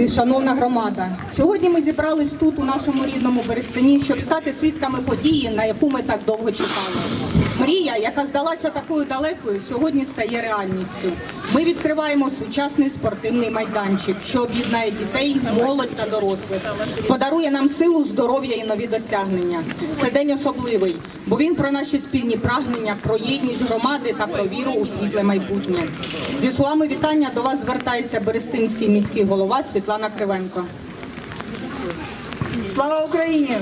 Друзі, шановна громада, сьогодні ми зібрались тут, у нашому рідному Берестині, щоб стати свідками події, на яку ми так довго чекали. Мрія, яка здалася такою далекою, сьогодні стає реальністю. Ми відкриваємо сучасний спортивний майданчик, що об'єднає дітей, молодь та дорослих, подарує нам силу, здоров'я і нові досягнення. Це день особливий, бо він про наші спільні прагнення, про єдність громади та про віру у світле майбутнє. Зі словами вітання до вас звертається Берестинський міський голова Світлана Кривенко. Слава Україні!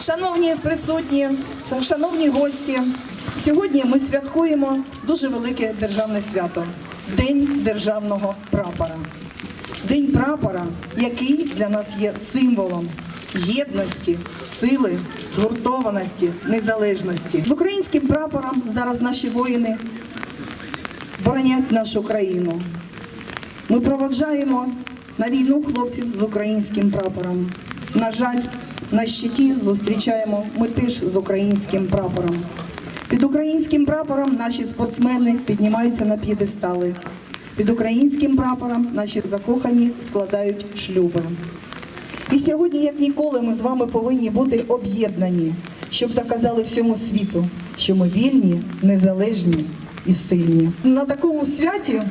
Шановні присутні, шановні гості, сьогодні ми святкуємо дуже велике державне свято День державного прапора. День прапора, який для нас є символом єдності, сили, згуртованості, незалежності. З українським прапором зараз наші воїни боронять нашу країну. Ми проводжаємо на війну хлопців з українським прапором. На жаль, на щиті зустрічаємо ми теж з українським прапором. Під українським прапором наші спортсмени піднімаються на п'єдестали. Під українським прапором наші закохані складають шлюби. І сьогодні, як ніколи, ми з вами повинні бути об'єднані, щоб доказали всьому світу, що ми вільні, незалежні і сильні. На такому святі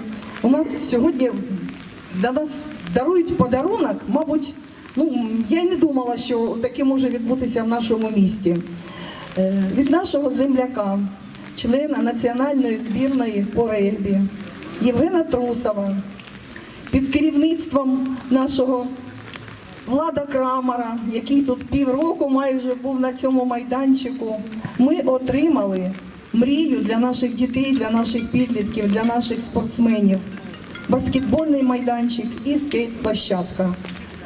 у нас сьогодні для нас дарують подарунок, мабуть, ну я й не думала, що таке може відбутися в нашому місті. Е, Від нашого земляка, члена національної збірної по регбі Євгена Трусова, під керівництвом нашого Влада Крамара, який тут півроку майже був на цьому майданчику, ми отримали мрію для наших дітей, для наших підлітків, для наших спортсменів. Баскетбольний майданчик і скейт-площадка.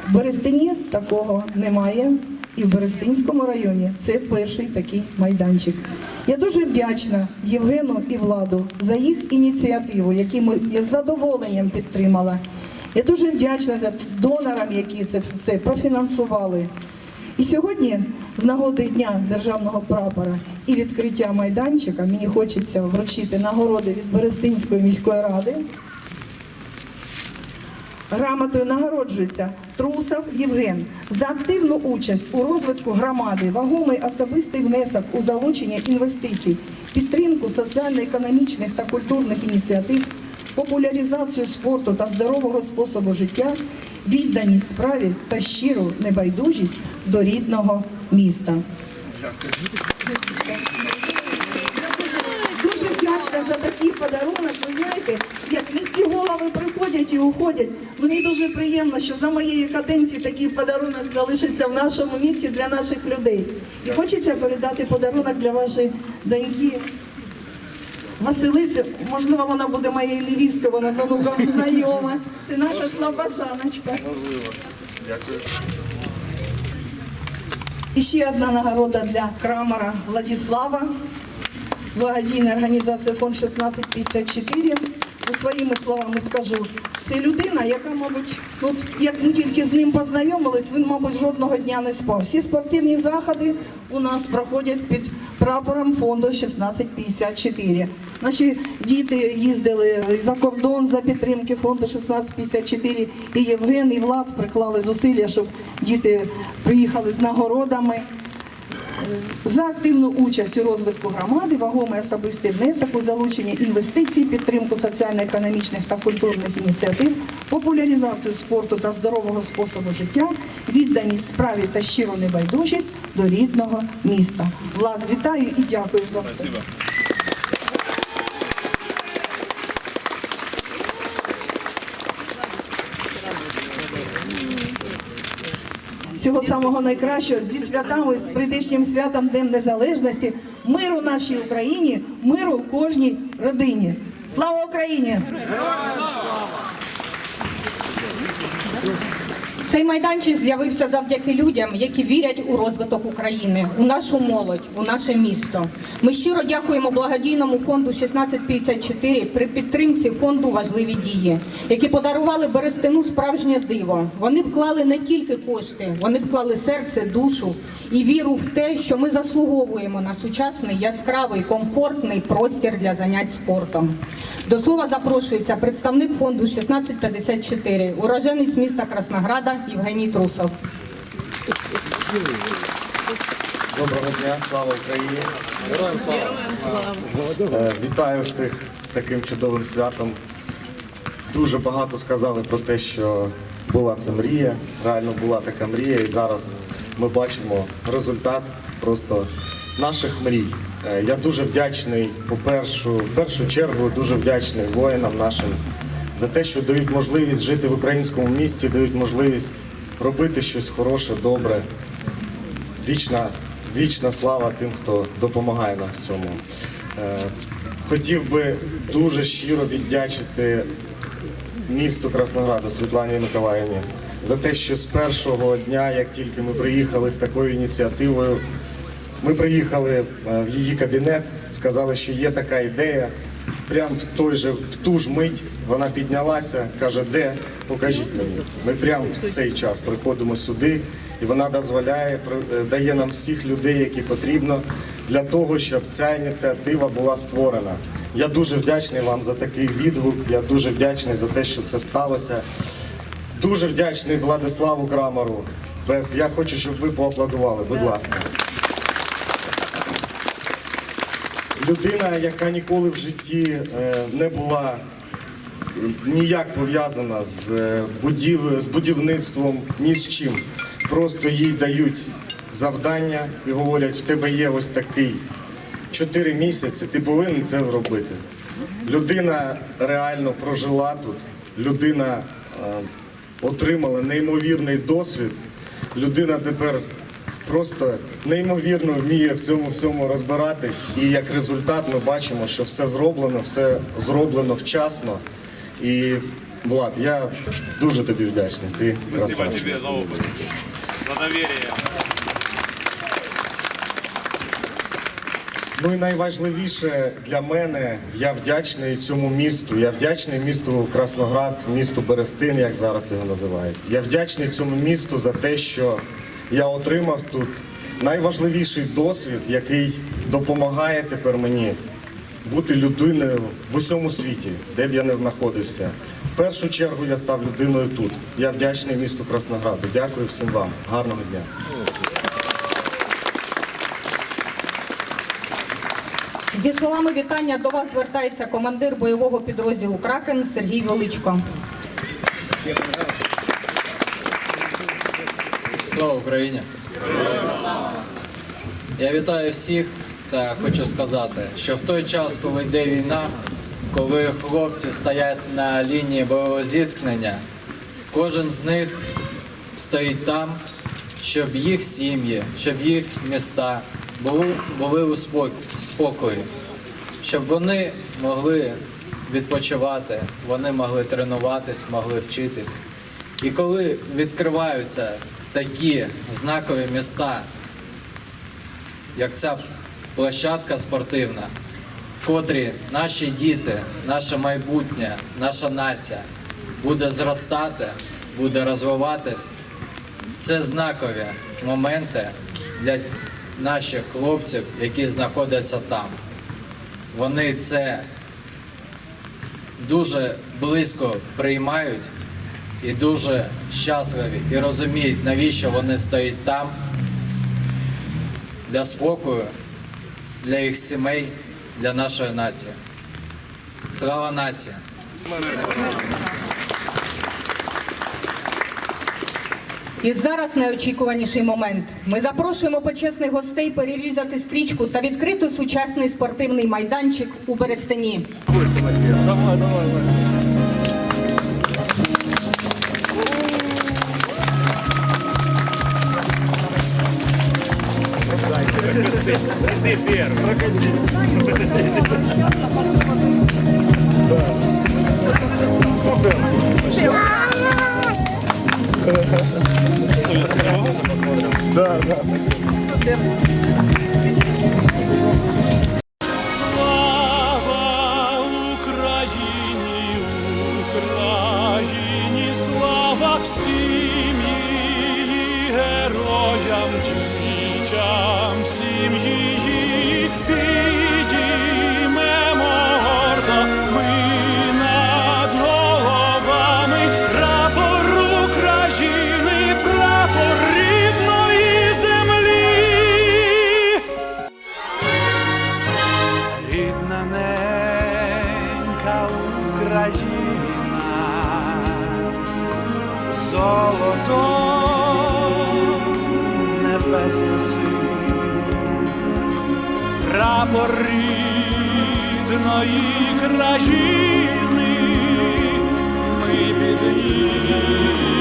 В Берестині такого немає. І в Берестинському районі це перший такий майданчик. Я дуже вдячна Євгену і Владу за їх ініціативу, які ми я з задоволенням підтримала. Я дуже вдячна за донорам, які це все профінансували. І сьогодні, з нагоди Дня державного прапора і відкриття майданчика, мені хочеться вручити нагороди від Берестинської міської ради. Грамотою нагороджується Трусов Євген за активну участь у розвитку громади, вагомий особистий внесок у залучення інвестицій, підтримку соціально-економічних та культурних ініціатив, популяризацію спорту та здорового способу життя, відданість справі та щиру небайдужість до рідного міста. Дуже вдячна за такий подарунок. Ви знаєте, як міські голови приходять і уходять. Ну, Мені дуже приємно, що за моєї каденції такий подарунок залишиться в нашому місті для наших людей. І хочеться передати подарунок для вашої доньки. Василиси, можливо, вона буде моєю невісткою, вона з онуком знайома. Це наша слабашаночка. І ще одна нагорода для Крамара Владислава благодійна організація фонд 1654. Ну, своїми словами скажу, це людина, яка, мабуть, ну, як ми тільки з ним познайомились, він, мабуть, жодного дня не спав. Всі спортивні заходи у нас проходять під прапором фонду 1654. Наші діти їздили за кордон за підтримки фонду 1654. І Євген, і Влад приклали зусилля, щоб діти приїхали з нагородами. За активну участь у розвитку громади, вагомий особистий внесок у залучення інвестицій, підтримку соціально-економічних та культурних ініціатив, популяризацію спорту та здорового способу життя, відданість справі та щиру небайдужість до рідного міста. Влад, вітаю і дякую за все. Всього самого найкращого зі святами, з прийдешнім святом Днем Незалежності, миру нашій Україні, миру кожній родині. Слава Україні! Цей майданчик з'явився завдяки людям, які вірять у розвиток України, у нашу молодь, у наше місто. Ми щиро дякуємо благодійному фонду 1654 при підтримці фонду важливі дії, які подарували Берестину справжнє диво. Вони вклали не тільки кошти, вони вклали серце, душу і віру в те, що ми заслуговуємо на сучасний, яскравий, комфортний простір для занять спортом. До слова запрошується представник фонду 1654, уроженець міста Краснограда Євгеній Трусов. Доброго дня, слава Україні! Е, Вітаю всіх з таким чудовим святом. Дуже багато сказали про те, що була це мрія, реально була така мрія, і зараз ми бачимо результат просто наших мрій. Е, Я дуже вдячний, по-перше, в першу чергу, дуже вдячний воїнам нашим за те, що дають можливість жити в українському місті, дають можливість робити щось хороше, добре. Вічна, вічна слава тим, хто допомагає нам в цьому. Е, хотів би дуже щиро віддячити місту Краснограду Світлані Миколаївні за те, що з першого дня, як тільки ми приїхали з такою ініціативою, ми приїхали е, в її кабінет, сказали, що є така ідея. Прямо в той же в ту ж мить вона піднялася, каже, де покажіть мені. Ми прямо в цей час приходимо сюди, і вона дозволяє е, дає нам всіх людей, які потрібно, для того, щоб ця ініціатива була створена. Я дуже вдячний вам за такий відгук. Я дуже вдячний за те, що це сталося. Дуже вдячний Владиславу Крамару. Без я хочу, щоб ви поаплодували. Будь ласка. Людина, яка ніколи в житті е, не була ніяк пов'язана з, е, будів... з будівництвом, ні з чим. Просто їй дають завдання і говорять, в тебе є ось такий чотири місяці, ти повинен це зробити. Людина реально прожила тут, людина е, отримала неймовірний досвід. Людина тепер просто неймовірно вміє в цьому всьому розбиратись. І як результат ми бачимо, що все зроблено, все зроблено вчасно. І Влад, я дуже тобі вдячний. Ти красавчик. тебе за опыт, за доверие. Ну і найважливіше для мене, я вдячний цьому місту. Я вдячний місту Красноград, місту Берестин, як зараз його називають. Я вдячний цьому місту за те, що я отримав тут найважливіший досвід, який допомагає тепер мені бути людиною в усьому світі, де б я не знаходився. В першу чергу я став людиною тут. Я вдячний місту Краснограду. Дякую всім вам. Гарного дня. Зі словами вітання до вас звертається командир бойового підрозділу Кракен Сергій Величко. Слава Україні! Я вітаю всіх та хочу сказати, що в той час, коли йде війна, коли хлопці стоять на лінії бойового зіткнення, кожен з них стоїть там, щоб їх сім'ї, щоб їх міста були, були у спок- спокої, щоб вони могли відпочивати, вони могли тренуватись, могли вчитись. І коли відкриваються такі знакові міста, як ця площадка спортивна, котрі наші діти, наше майбутнє, наша нація буде зростати, буде розвиватись, це знакові моменти для наших хлопців, які знаходяться там. Вони це дуже близько приймають і дуже щасливі і розуміють, навіщо вони стоять там для спокою, для їх сімей, для нашої нації. Слава нації! І зараз найочікуваніший момент. Ми запрошуємо почесних гостей перерізати стрічку та відкрити сучасний спортивний майданчик у Берестині. Ты первый. Супер! Слава Україні, Україні, слава всім її героям, дітям, всім її підіймемо прапор рідної країни, ми підіймемо